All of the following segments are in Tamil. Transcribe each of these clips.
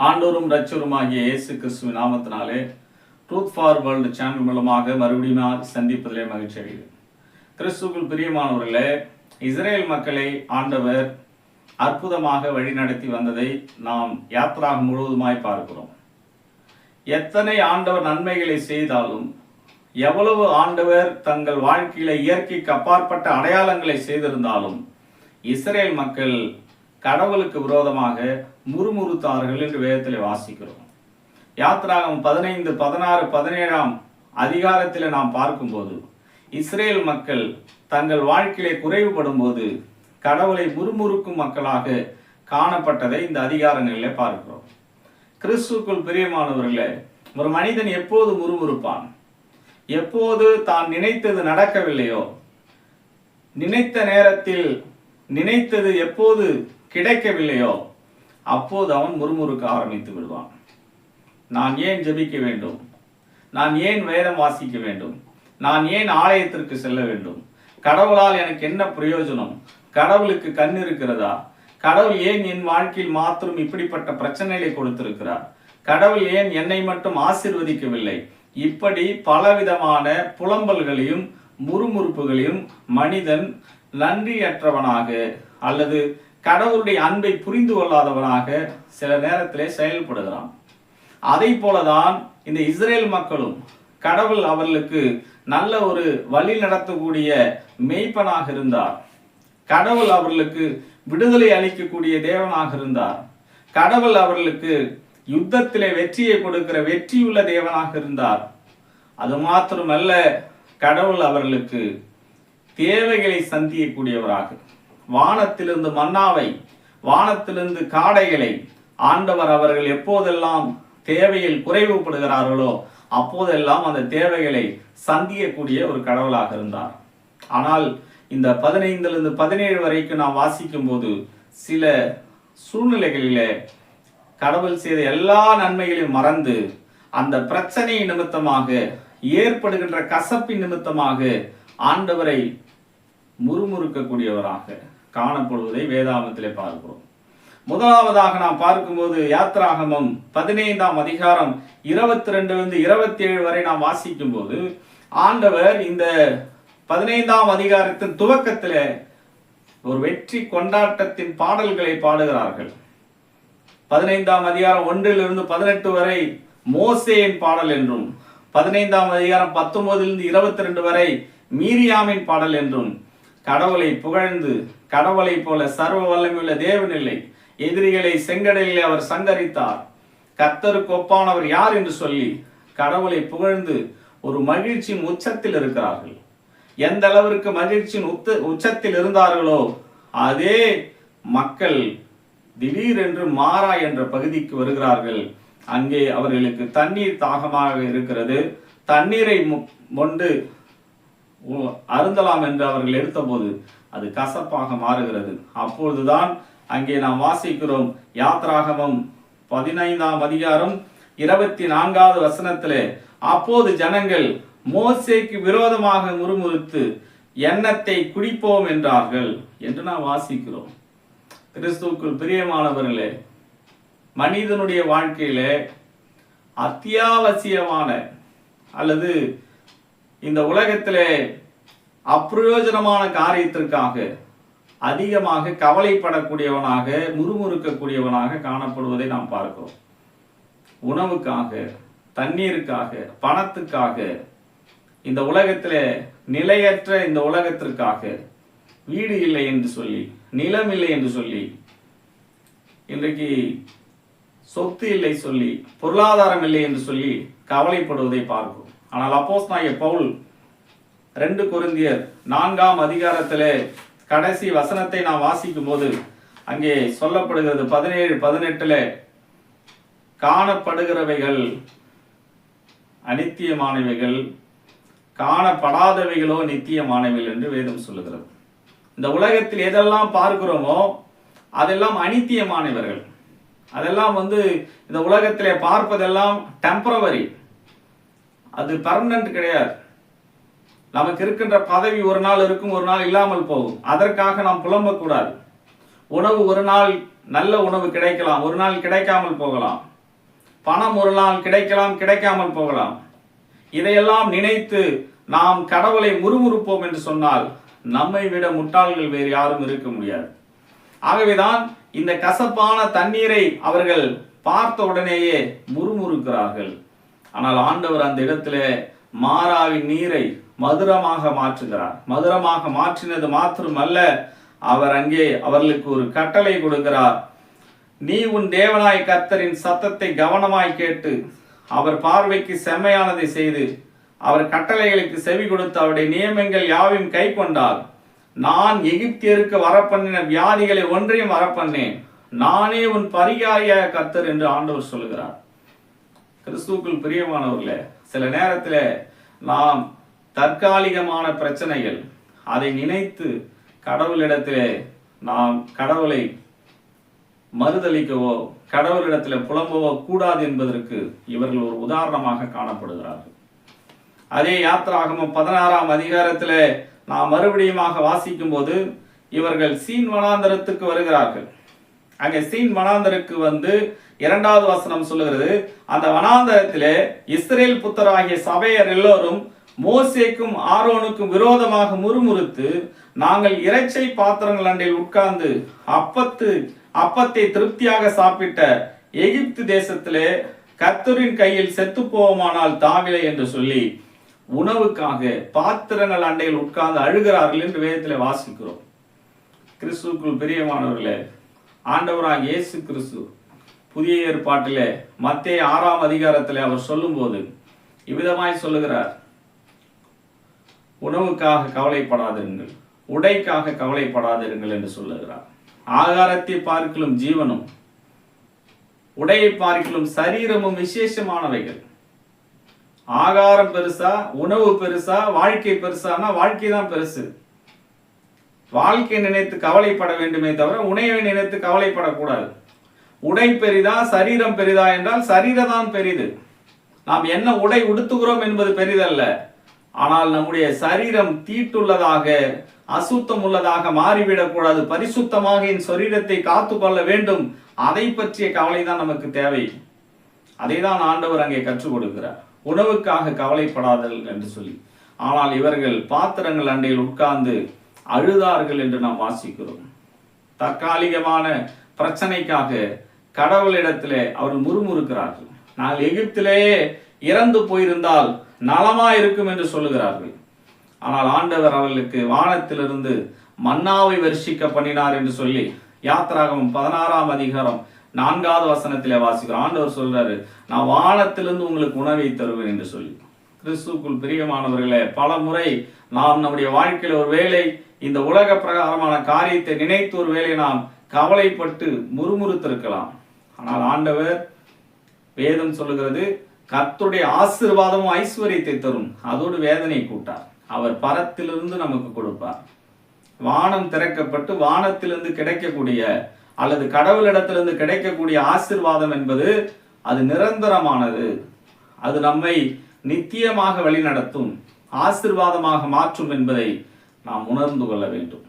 ஆண்டோரும் ரச்சோருமாகிய இயேசு கிறிஸ்துவ நாமத்தினாலே ட்ரூத் ஃபார் வேர்ல்டு சேனல் மூலமாக மறுபடியும் சந்திப்பதிலே மகிழ்ச்சி அடைகிறேன். கிறிஸ்துக்குள் பிரியமானவர்களே இஸ்ரேல் மக்களை ஆண்டவர் அற்புதமாக வழிநடத்தி வந்ததை நாம் யாத்ராக முழுவதுமாய் பார்க்கிறோம். எத்தனை ஆண்டவர் நன்மைகளை செய்தாலும் எவ்வளவு ஆண்டவர் தங்கள் வாழ்க்கையில இயற்கைக்கு அப்பாற்பட்ட அடையாளங்களை செய்திருந்தாலும் இஸ்ரேல் மக்கள் கடவுளுக்கு விரோதமாக முறுமுறுத்தார்கள் என்று வேதத்தில் வாசிக்கிறோம். யாத்ராகம் பதினைந்து பதினாறு பதினேழாம் அதிகாரத்தில் நாம் பார்க்கும்போது இஸ்ரேல் மக்கள் தங்கள் வாழ்க்கையிலே குறைவுபடும் போது கடவுளை முறுமுறுக்கும் மக்களாக காணப்பட்டதை இந்த அதிகாரங்களில் பார்க்கிறோம். கிறிஸ்துக்குள் பிரியமானவர்களே ஒரு மனிதன் எப்போது முறுமுறுப்பான்? எப்போது தான் நினைத்தது நடக்கவில்லையோ நினைத்த நேரத்தில் நினைத்தது எப்போது கிடைக்கவில்லையோ அப்போது அவன் முறுமுறுக்க ஆரம்பித்து விடுவான். நான் ஏன் ஜெபிக்க வேண்டும்? நான் ஏன் வேதம் வாசிக்க வேண்டும்? நான் ஏன் ஆலயத்திற்கு செல்ல வேண்டும்? கடவுளால் எனக்கு என்ன பிரயோஜனம்? கடவுளுக்கு கண் இருக்கிறதா? கடவுள் ஏன் என் வாழ்க்கையில் மாத்திரம் இப்படிப்பட்ட பிரச்சனைகளை கொடுத்திருக்கிறார்? கடவுள் ஏன் என்னை மட்டும் ஆசிர்வதிக்கவில்லை? இப்படி பலவிதமான புலம்பல்களையும் முறுமுறுப்புகளையும் மனிதன் நன்றியற்றவனாக அல்லது கடவுளுடைய அன்பை புரிந்து கொள்ளாதவனாக சில நேரத்திலே செயல்படுகிறான். அதை போலதான் இந்த இஸ்ரேல் மக்களும் கடவுள் அவர்களுக்கு நல்ல ஒரு வழி நடத்தக்கூடிய மெய்ப்பனாக இருந்தார். கடவுள் அவர்களுக்கு விடுதலை அளிக்கக்கூடிய தேவனாக இருந்தார். கடவுள் அவர்களுக்கு யுத்தத்திலே வெற்றியை கொடுக்கிற வெற்றியுள்ள தேவனாக இருந்தார். அது மாத்திரமல்ல கடவுள் அவர்களுக்கு தேவைகளை சந்திக்கக்கூடியவராக வானத்திலிருந்து மன்னாவை வானத்திலிருந்து காடைகளை ஆண்டவர் அவர்கள் எப்போதெல்லாம் தேவையில் குறைவுபடுகிறார்களோ அப்போதெல்லாம் அந்த தேவைகளை சந்திக்கக்கூடிய ஒரு கடவுளாக இருந்தார். ஆனால் இந்த பதினைந்திலிருந்து பதினேழு வரைக்கும் நாம் வாசிக்கும் போது சில சூழ்நிலைகளிலே கடவுள் செய்த எல்லா நன்மைகளையும் மறந்து அந்த பிரச்சனை நிமித்தமாக ஏற்படுகின்ற கசப்பின் நிமித்தமாக ஆண்டவரை முறுமுறுக்கக்கூடியவராக காணப்படுவதை வேதாகமத்திலே பார்க்கிறோம். முதலாவதாக நாம் பார்க்கும்போது யாத்ராகமம் பதினைந்தாம் அதிகாரம் இருபத்தி ரெண்டுலேருந்து இருபத்தி ஏழு வரை நாம் வாசிக்கும் போது ஆண்டவர் இந்த பதினைந்தாம் அதிகாரத்தின் துவக்கத்தில் ஒரு வெற்றி கொண்டாட்டத்தின் பாடல்களை பாடுகிறார்கள். பதினைந்தாம் அதிகாரம் ஒன்றிலிருந்து பதினெட்டு வரை மோசேயின் பாடல் என்றும் பதினைந்தாம் அதிகாரம் பத்தொன்பதிலிருந்து இருபத்தி ரெண்டு வரை மீரியாமின் பாடல் என்றும் கடவுளை புகழ்ந்து கடவுளை போல சர்வ வல்லமையுள்ள தேவன் எதிரிகளை செங்கடலில் அவர் சங்கரித்தார். கத்தருக்கு ஒப்பானவர் யார் என்று சொல்லி கடவுளை புகழ்ந்து ஒரு மகிழ்ச்சியின் உச்சத்தில் இருக்கிறார்கள். எந்த அளவிற்கு மகிழ்ச்சியின் உத்த உச்சத்தில் இருந்தார்களோ அதே மக்கள் திடீரென்று மாறா என்ற பகுதிக்கு வருகிறார்கள். அங்கே அவர்களுக்கு தண்ணீர் தாகமாக இருக்கிறது. தண்ணீரை மொ- அருந்தலாம் என்று அவர்கள் எடுத்தபோது அது கசப்பாக மாறுகிறது. அப்பொழுதுதான் அங்கே நாம் வாசிக்கிறோம் யாத்ராகமம் பதினைந்தாம் அதிகாரம் இருபத்தி நான்காவது வசனத்திலே அப்போது ஜனங்கள் மோசேக்கு விரோதமாக முறுமுறுத்து எண்ணத்தை குடிப்போம் என்றார்கள் என்று நாம் வாசிக்கிறோம். கிறிஸ்துவுக்குள் பிரியமானவர்களே மனிதனுடைய வாழ்க்கையிலே அத்தியாவசியமான அல்லது இந்த உலகத்திலே அப்பிரயோஜனமான காரியத்திற்காக அதிகமாக கவலைப்படக்கூடியவனாக முறுமுறுக்கக்கூடியவனாக காணப்படுவதை நாம் பார்க்கிறோம். உணவுக்காக தண்ணீருக்காக பணத்துக்காக இந்த உலகத்தில் நிலையற்ற இந்த உலகத்திற்காக வீடு இல்லை என்று சொல்லி நிலம் இல்லை என்று சொல்லி இன்றைக்கு சொத்து இல்லை சொல்லி பொருளாதாரம் இல்லை என்று சொல்லி கவலைப்படுவதை பார்க்கிறோம். ஆனால் அப்போஸ் பவுல் ரெண்டு குருந்தியர் நான்காம் அதிகாரத்திலே கடைசி வசனத்தை நாம் வாசிக்கும் போது அங்கே சொல்லப்படுகிறது பதினேழு பதினெட்டுல காணப்படுகிறவைகள் அனித்தியமானவைகள் காணப்படாதவைகளோ நித்தியமானவைகள் என்று வேதம் சொல்லுகிறது. இந்த உலகத்தில் எதெல்லாம் பார்க்கிறோமோ அதெல்லாம் அனித்தியமானவர்கள் அதெல்லாம் வந்து இந்த உலகத்திலே பார்ப்பதெல்லாம் டெம்பரவரி அது பர்மனன்ட் கிடையாது. நமக்கு இருக்கின்ற பதவி ஒரு நாள் இருக்கும் ஒரு நாள் இல்லாமல் போகும். அதற்காக நாம் புலம்பக்கூடாது. உணவு ஒரு நாள் நல்ல உணவு கிடைக்கலாம் ஒரு நாள் கிடைக்காமல் போகலாம். பணம் ஒரு நாள் கிடைக்கலாம் கிடைக்காமல் போகலாம். இதையெல்லாம் நினைத்து நாம் கடவுளை முறுமுறுப்போம் என்று சொன்னால் நம்மை விட முட்டாள்கள் வேறு யாரும் இருக்க முடியாது. ஆகவேதான் இந்த கசப்பான தண்ணீரை அவர்கள் பார்த்த உடனேயே முறுமுறுக்கிறார்கள். ஆனால் ஆண்டவர் அந்த இடத்திலே மாறாவின் நீரை மதுரமாக மாற்றுகிறார். மதுரமாக மாற்றினது மாத்திரமல்ல அவர் அங்கே அவர்களுக்கு ஒரு கட்டளை கொடுக்கிறார். நீ உன் தேவனாய் கர்த்தரின் சத்தத்தை கவனமாய் கேட்டு அவர் பார்வைக்கு செம்மையானதை செய்து அவர் கட்டளைகளுக்கு செவி கொடுத்து அவருடைய நியமங்கள் யாவையும் கை கொண்டால் நான் எகிப்தியருக்கு வரப்பண்ணின வியாதிகளை ஒன்றையும் வரப்பண்ணேன். நானே உன் பரிகாரியாக கர்த்தர் என்று ஆண்டவர் சொல்லுகிறார். கிறிஸ்துக்குள் பிரியமானவர்களே சில நேரத்தில் நாம் தற்காலிகமான பிரச்சனைகள் அதை நினைத்து கடவுளிடத்தில் நாம் கடவுளை மறுதளிக்கவோ கடவுளிடத்தில் புலம்பவோ கூடாது என்பதற்கு இவர்கள் ஒரு உதாரணமாக காணப்படுகிறார்கள். அதே யாத்ராகமம் பதினாறாம் அதிகாரத்தில் நாம் மறுபடியுமாக வாசிக்கும் போது இவர்கள் சீன் வனாந்தரத்துக்கு வருகிறார்கள். அங்கே சீன் வனாந்தருக்கு வந்து இரண்டாவது வசனம் சொல்லுகிறது அந்த வனாந்தரத்திலே இஸ்ரேல் புத்தராகிய சபையர் எல்லோரும் மோசேக்கும் ஆரோனுக்கும் விரோதமாக முறுமுறுத்து நாங்கள் இறைச்சை பாத்திரங்கள் அண்டையில் உட்கார்ந்து அப்பத்து அப்பத்தை திருப்தியாக சாப்பிட்ட எகிப்து தேசத்திலே கத்தரின் கையில் செத்து போவோமானால் தாவிலை என்று சொல்லி உணவுக்காக பாத்திரங்கள் அண்டையில் உட்கார்ந்து அழுகிறார்கள் என்று வேதத்தில் வாசிக்கிறோம். கிறிஸ்துக்குள் பிரியமானவர்களே ஆண்டவராக இயேசு கிறிஸ்து புதிய ஏற்பாட்டிலே மத்திய ஆறாம் அதிகாரத்தில் அவர் சொல்லும்போது இவ்விதமாய் சொல்லுகிறார். உணவுக்காக கவலைப்படாதிருங்கள் உடைக்காக கவலைப்படாதிருங்கள் என்று சொல்லுகிறார். ஆகாரத்தை பார்க்கலும் ஜீவனும் உடையை பார்க்கலும் சரீரமும் விசேஷமானவைகள். ஆகாரம் பெருசா உணவு பெருசா வாழ்க்கை பெருசானா வாழ்க்கை தான் பெருசு. வாழ்க்கை நினைத்து கவலைப்பட வேண்டுமே தவிர உணவை நினைத்து கவலைப்படக்கூடாது. உடை பெரிதா சரீரம் பெரிதா என்றால் சரீரம் தான் பெரிது. நாம் என்ன உடை உடுத்துகிறோம் என்பது பெரிதல்ல. ஆனால் நம்முடைய சரீரம் தீட்டுள்ளதாக அசுத்தம் உள்ளதாக மாறிவிடக்கூடாது. பரிசுத்தமாக என் சரீரத்தை காத்துக்கொள்ள வேண்டும். அதை பற்றிய கவலை தான் நமக்கு தேவை. அதை தான் ஆண்டவர் அங்கே கற்றுக் கொடுக்கிறார். உணவுக்காக கவலைப்படாதல் என்று சொல்லி. ஆனால் இவர்கள் பாத்திரங்கள் அண்டையில் உட்கார்ந்து அழுதார்கள் என்று நாம் வாசிக்கிறோம். தற்காலிகமான பிரச்சனைக்காக கடவுளிடத்திலே அவர்கள் முறுமுறுக்கிறார்கள். நாங்கள் எகிப்திலேயே இறந்து போயிருந்தால் நலமா இருக்கும் என்று சொல்லுகிறார்கள். ஆனால் ஆண்டவர் அவர்களுக்கு வானத்திலிருந்து மன்னாவை வருஷிக்க பண்ணினார் என்று சொல்லி யாத்ராகமம் பதினாறாம் அதிகாரம் நான்காவது வசனத்திலே வாசிக்கிறோம். ஆண்டவர் சொல்றாரு நான் வானத்திலிருந்து உங்களுக்கு உணவை தருவேன் என்று சொல்லி. கிறிஸ்துக்குள் பிரியமானவர்களே பல முறை நாம் நம்முடைய வாழ்க்கையில் ஒரு வேளை இந்த உலக பிரகாரமான காரியத்தை நினைத்து ஒரு வேலை நாம் கவலைப்பட்டு முறுமுறுத்திருக்கலாம். ஆனால் ஆண்டவர் வேதம் சொல்லுகிறது கர்த்தருடைய ஆசீர்வாதமும் ஐஸ்வர்யத்தை தரும். அதோடு வேதனை கூட்டார். அவர் பரத்திலிருந்து நமக்கு கொடுப்பார். வானம் திறக்கப்பட்டு வானத்திலிருந்து கிடைக்கக்கூடிய அல்லது கடவுளிடத்திலிருந்து கிடைக்கக்கூடிய ஆசிர்வாதம் என்பது அது நிரந்தரமானது. அது நம்மை நித்தியமாக வழிநடத்தும் ஆசிர்வாதமாக மாற்றும் என்பதை நாம் உணர்ந்து கொள்ள வேண்டும்.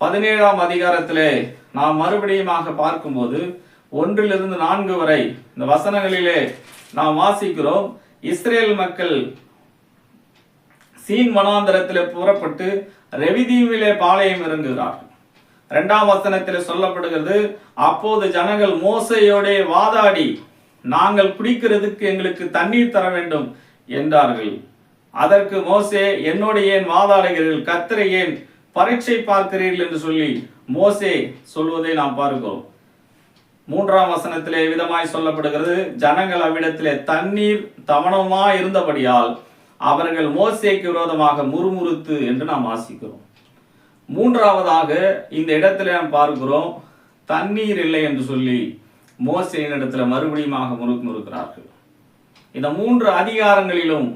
பதினேழாம் அதிகாரத்திலே நாம் மறுபடியுமாக பார்க்கும்போது ஒன்றிலிருந்து நான்கு வரை இந்த வசனங்களிலே நாம் வாசிக்கிறோம். இஸ்ரேல் மக்கள் சீன் வனாந்தரத்திலே புறப்பட்டு ரெவிதீவிலே பாளையம் இறங்குகிறார்கள். இரண்டாம் வசனத்தில் சொல்லப்படுகிறது அப்போது ஜனங்கள் மோசையோடே வாதாடி நாங்கள் குடிக்கிறதுக்கு எங்களுக்கு தண்ணீர் தர வேண்டும் என்றார்கள். அதற்கு மோசே என்னோடு ஏன் வாதாடுகிறீர்கள் கர்த்தரை ஏன் பரீட்சை பார்க்கிறீர்கள்? என்று சொல்லி மோசே சொல்வதை நாம் பார்க்கிறோம். மூன்றாம் வசனத்திலே விதமாய் சொல்லப்படுகிறது ஜனங்கள் அவ்விடத்திலே தண்ணீர் தவணமா இருந்தபடியால் அவர்கள் மோசேக்கு விரோதமாக முறுமுறுத்து என்று நாம் வாசிக்கிறோம். மூன்றாவதாக இந்த இடத்துல நாம் பார்க்கிறோம் தண்ணீர் இல்லை என்று சொல்லி மோசையின் இடத்துல மறுபடியும் முறுக்கு முறுக்கிறார்கள் இந்த மூன்று அதிகாரங்களிலும்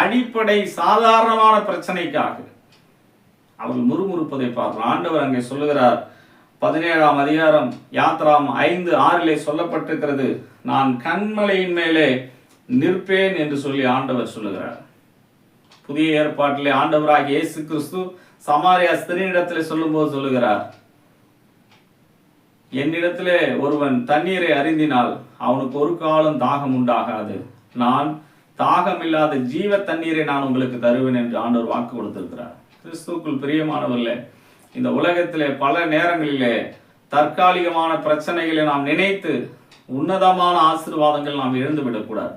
அடிப்படை சாதாரணமான பிரச்சனைக்காக அவர்கள் முறுமுறுப்பதை பார்க்கிறோம். ஆண்டவர் அங்கே சொல்லுகிறார் பதினேழாம் அதிகாரம் யாத்ராம் ஐந்து ஆறிலே சொல்லப்பட்டிருக்கிறது நான் கண்மலையின் மேலே நிற்பேன் என்று சொல்லி ஆண்டவர் சொல்லுகிறார். புதிய ஏற்பாட்டிலே ஆண்டவராக இயேசு கிறிஸ்து சமாரியா ஸ்திரீனிடத்தில் சொல்லும்போது சொல்லுகிறார் என்னிடத்திலே ஒருவன் தண்ணீரை அறிந்தினால் அவனுக்கு ஒரு காலம் தாகம் உண்டாகாது. நான் தாகமில்லாத ஜீவ தண்ணீரை நான் உங்களுக்கு தருவேன் என்று ஆண்டவர் வாக்கு கொடுத்திருக்கிறார். கிறிஸ்துவுக்குள் பிரியமானவர்களே இந்த உலகத்திலே பல நேரங்களிலே தற்காலிகமான பிரச்சனைகளை நாம் நினைத்து உன்னதமான ஆசீர்வாதங்கள் நாம் இழந்து விடக்கூடாது.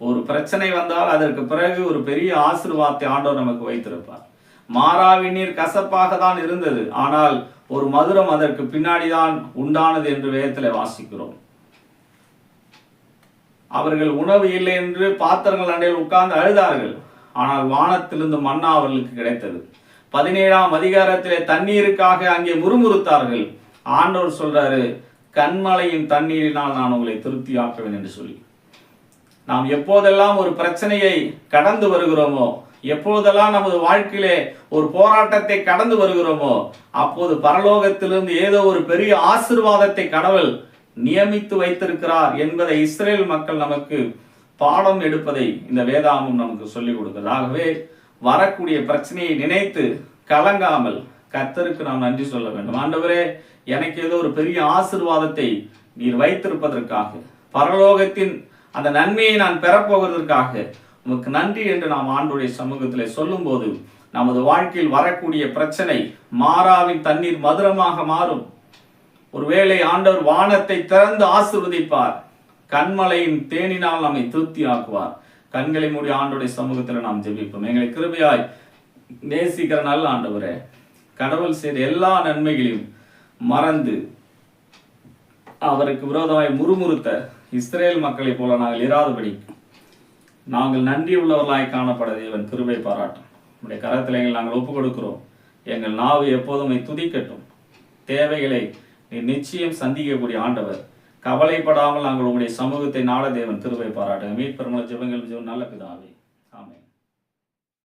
ஒரு பிரச்சனை வந்தால் அதற்கு பிறகு ஒரு பெரிய ஆசீர்வாதத்தை ஆண்டவர் நமக்கு வைத்திருப்பார். மாறாவி நீர் கசப்பாக தான் இருந்தது ஆனால் ஒரு மதுரம் அதற்கு பின்னாடி தான் உண்டானது என்று வேதத்தில் வாசிக்கிறோம். அவர்கள் உணவு இல்லை என்று பாத்திரங்கள் அண்டையில் உட்கார்ந்து அழுதார்கள். ஆனால் வானத்திலிருந்து மன்னா அவர்களுக்கு கிடைத்தது. பதினேழாம் அதிகாரத்திலே தண்ணீருக்காக அங்கே முறுமுறுத்தார்கள். ஆண்டவர் சொல்றாரு கண்மலையின் தண்ணீரினால் நான் உங்களை திருப்தியாக்குவேன் என்று சொல்லி. நாம் எப்போதெல்லாம் ஒரு பிரச்சனையை கடந்து வருகிறோமோ எப்போதெல்லாம் நமது வாழ்க்கையிலே ஒரு போராட்டத்தை கடந்து வருகிறோமோ அப்போது பரலோகத்திலிருந்து ஏதோ ஒரு பெரிய ஆசிர்வாதத்தை கடவுள் நியமித்து வைத்திருக்கிறார் என்பதை இஸ்ரேல் மக்கள் நமக்கு பாடம் எடுப்பதை இந்த வேதாமும் நமக்கு சொல்லிக் கொடுக்குது ஆகவே வரக்கூடிய பிரச்சனையை நினைத்து கலங்காமல் கர்த்தருக்கு நாம் நன்றி சொல்ல வேண்டும். ஆண்டவரே எனக்கு ஏதோ ஒரு பெரிய ஆசிர்வாதத்தை நீர் வைத்திருப்பதற்காக பரலோகத்தின் அந்த நன்மையை நான் பெறப்போவதற்காக உமக்கு நன்றி என்று நாம் ஆண்டுடைய சமூகத்திலே சொல்லும்போது நமது வாழ்க்கையில் வரக்கூடிய பிரச்சனை மாறாவின் தண்ணீர் மதுரமாக மாறும். ஒருவேளை ஆண்டவர் வானத்தை திறந்து ஆசிர்வதிப்பார். கண்மலையின் தேனினால் நம்மை திருப்தி ஆக்குவார் கண்களை மூடி ஆண்டோடைய சமூகத்தில் நாம் ஜெபிப்போம். எங்களை கிருபையாய் நேசிக்கிற நல்ல ஆண்டவரே. கடவுள் செய்த எல்லா நன்மைகளையும் மறந்து அவருக்கு விரோதமாய் முறுமுறுத்த இஸ்ரேல் மக்களைப் போல நாங்கள் இராதபடி நாங்கள் நன்றி உள்ளவர்களாய் காணப்பட இவன் கிருபை பாராட்டும். உடைய கரத்தில் எங்கள் நாங்கள் ஒப்புக் கொடுக்கிறோம் எங்கள் நாவு எப்போதுமே துதிக்கட்டும். தேவைகளை நிச்சயம் சந்திக்கக்கூடிய ஆண்டவர். கவலைப்படாமல் நாங்கள் உங்களுடைய சமூகத்தை நாள தேவன் திருவை பாராட்டுங்க மீட்பெருமள ஜெபங்கள் நல்ல பிதாவே.